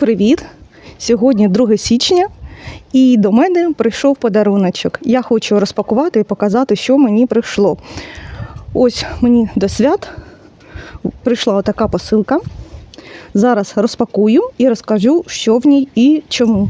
привіт! Сьогодні 2 січня, і до мене прийшов подаруночок. Я хочу розпакувати і показати, що мені прийшло. Ось мені до свят прийшла така посилка. Зараз розпакую і розкажу, що в ній і чому.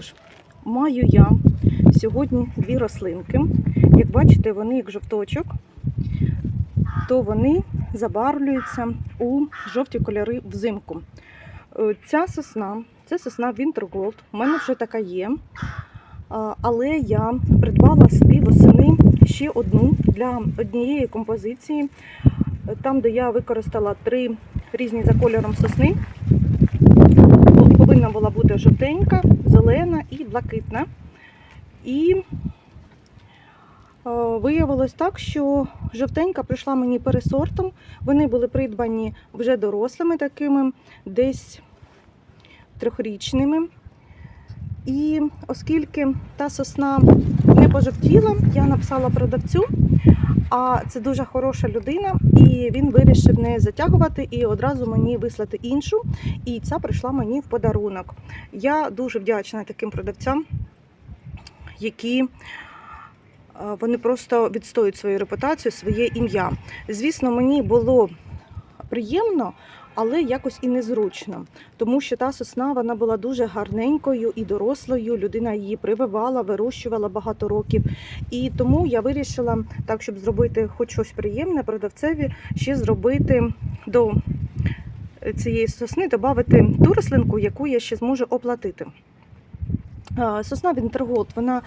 Тож, маю я сьогодні дві рослинки. Як бачите, вони як жовточок, то вони забарвлюються у жовті кольори взимку. Е, Ця сосна, це сосна Winter Gold. У мене вже така є. Але я придбала собі восени ще одну для однієї композиції, Е, там, де я використала три різні за кольором сосни. Повинна була бути жовтенька, зелена і блакитна. І е, виявилось так, що жовтенька прийшла мені пересортом. Вони були придбані вже дорослими такими, десь трьохрічними. І оскільки та сосна не пожовтіла, я написала продавцю, а це дуже хороша людина, і він вирішив не затягувати і одразу мені вислати іншу. І ця прийшла мені в подарунок. Я дуже вдячна таким продавцям, які е, вони просто відстоюють свою репутацію, своє ім'я. Звісно, мені було приємно, але якось і незручно, тому що та сосна вона була дуже гарненькою і дорослою. Людина її прививала, вирощувала багато років. І тому я вирішила, так, щоб зробити хоч щось приємне продавцеві, ще зробити до цієї сосни додати ту рослинку, яку я ще зможу оплатити. Сосна Вінтерголд, вона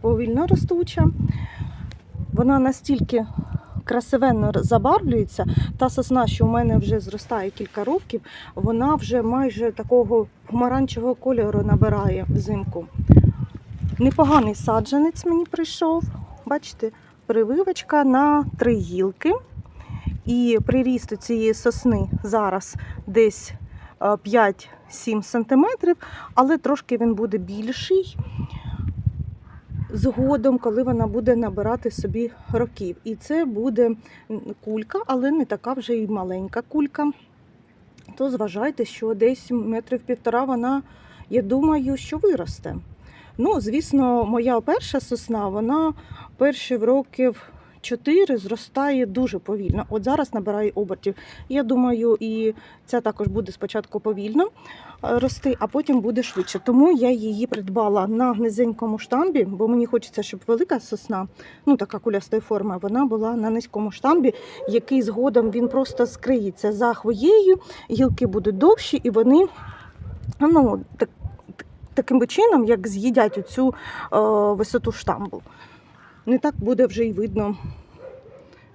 повільно ростуча, вона настільки красивенно забарвлюється. Та сосна, що у мене вже зростає кілька років, вона вже майже такого помаранчевого кольору набирає взимку. Непоганий саджанець мені прийшов. Бачите, прививочка на три гілки. І приріст цієї сосни зараз десь е, 5-7 см, але трошки він буде більший згодом, коли вона буде набирати собі років. І це буде кулька, але не така вже і маленька кулька. То зважайте, що десь метрів півтора вона, я думаю, що виросте. Ну, звісно, моя перша сосна, вона перші років 4 зростає дуже повільно. От зараз набирає обертів. Я думаю, і ця також буде спочатку повільно е, рости, а потім буде швидше. Тому я її придбала на низенькому штамбі, бо мені хочеться, щоб велика сосна, ну така кулястої форми, вона була на низькому штамбі, який згодом він просто скриється за хвоєю, гілки будуть довші, і вони ну, так, таким чином, як з'їдять оцю е, висоту штамбу. Не так буде вже й видно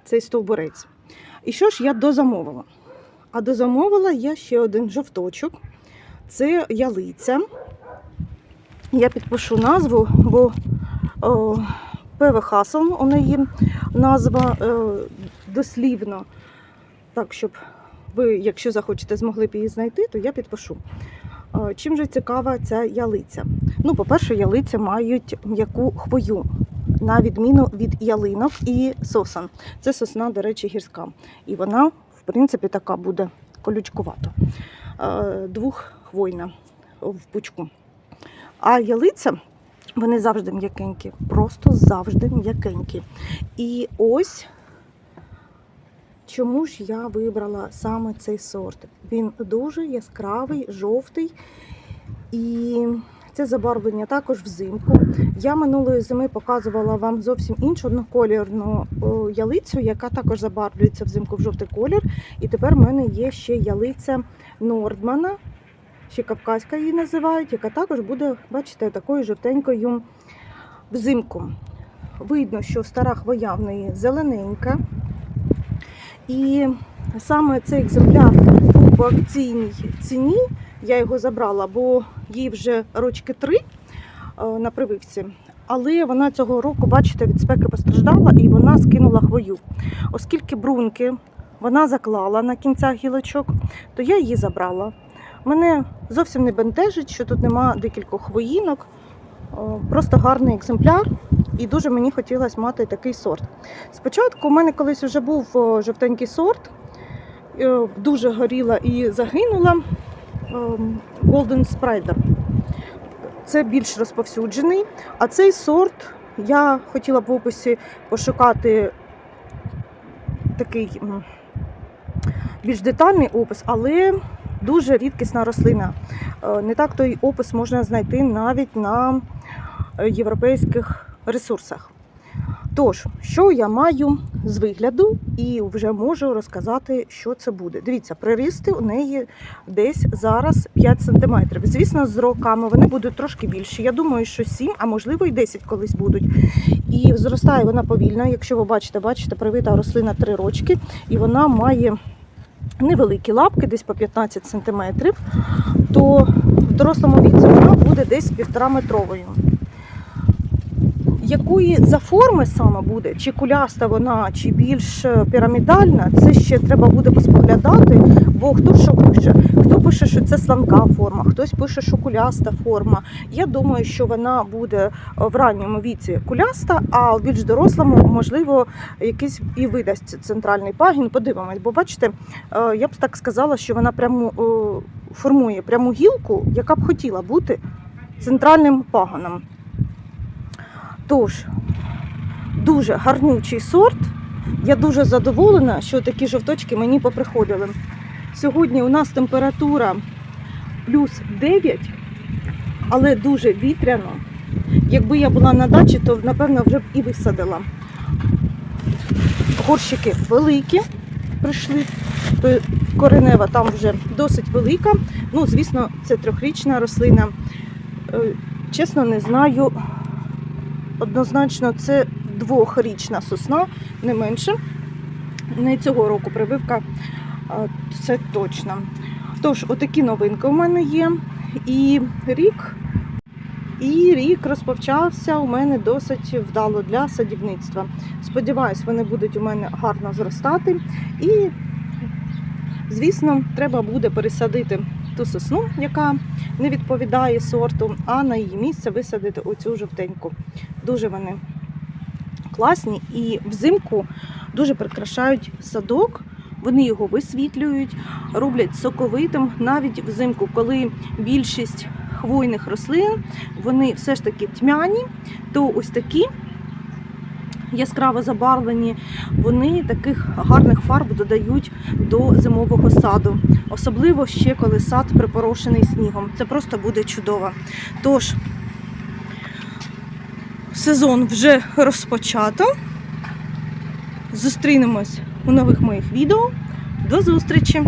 цей стовбурець. І що ж я дозамовила? А дозамовила я ще один жовточок. Це ялиця. Я підпишу назву, бо Певе Хасл у неї назва е, дослівно. Так, щоб ви, якщо захочете, змогли б її знайти, то я підпишу. Е, Чим же цікава ця ялиця? Ну, по-перше, ялиця мають м'яку хвою, на відміну від ялинок і сосан. Це сосна, до речі, гірська. І вона, в принципі, така буде колючкувата. Е, Двоххвойна в пучку. А ялиця, вони завжди м'якенькі, просто завжди м'якенькі. І ось чому ж я вибрала саме цей сорт. Він дуже яскравий, жовтий. І це забарвлення також взимку. Я минулої зими показувала вам зовсім іншу одноколірну ялицю, яка також забарвлюється взимку в жовтий колір. І тепер в мене є ще ялиця Нордмана, ще кавказька її називають, яка також буде, бачите, такою жовтенькою взимку. видно, що стара хвоя в неї зелененька. І саме цей екземпляр по акційній ціні. Я його забрала, бо їй вже рочки три е, на прививці. Але вона цього року, бачите, від спеки постраждала і вона скинула хвою. Оскільки брунки вона заклала на кінцях гілочок, то я її забрала. Мене зовсім не бентежить, що тут нема декількох хвоїнок. Просто гарний екземпляр, і дуже мені хотілося мати такий сорт. Спочатку у мене колись вже був жовтенький сорт, е, дуже горіла і загинула Golden Sprider. Це більш розповсюджений. А цей сорт я хотіла б в описі пошукати такий більш детальний опис, але дуже рідкісна рослина. Е, Не так той опис можна знайти навіть на е, європейських ресурсах. Тож, що я маю з вигляду, і вже можу розказати, що це буде. Дивіться, прирісти у неї десь зараз 5 см. Звісно, з роками вони будуть трошки більші. Я думаю, що 7, а можливо і 10 колись будуть. І зростає вона повільно. Якщо ви бачите, бачите, привита рослина 3 рочки, і вона має невеликі лапки, десь по 15 см, то в дорослому віці вона буде десь півтора метровою. Якої за форми саме буде, чи куляста вона, чи більш е, пірамідальна, це ще треба буде поспоглядати, бо хто що пише. Хто пише, що це сланка форма, хтось пише, що куляста форма. Я думаю, що вона буде е, в ранньому віці куляста, а в більш дорослому, можливо, якийсь і видасть центральний пагін. Подивимось, бо бачите, е, я б так сказала, що вона прямо формує пряму гілку, яка б хотіла бути центральним пагоном. Тож, дуже гарнючий сорт. Я дуже задоволена, що такі жовточки мені поприходили. Сьогодні у нас температура плюс 9, але дуже вітряно. Якби я була на дачі, то напевно вже б і висадила. Горщики великі прийшли, коренева там вже досить велика. Ну, звісно, це трьохрічна рослина. Е, Чесно, не знаю. Однозначно, це двохрічна сосна, не менше. Не цього року прививка, це точно. Тож, отакі новинки у мене є. І рік, і рік розпочався у мене досить вдало для садівництва. Сподіваюсь, вони будуть у мене гарно зростати. І, звісно, треба буде пересадити ту сосну, яка не відповідає сорту, а на її місце висадити оцю жовтеньку. Дуже вони класні і взимку дуже прикрашають садок. Вони його висвітлюють, роблять соковитим навіть взимку, коли більшість хвойних рослин вони все ж таки тьмяні, то ось такі яскраво забарвлені, вони таких гарних фарб додають до зимового саду. Особливо ще коли сад припорошений снігом. Це просто буде чудово. Тож, сезон вже розпочато. Зустрінемось у нових моїх відео. До зустрічі!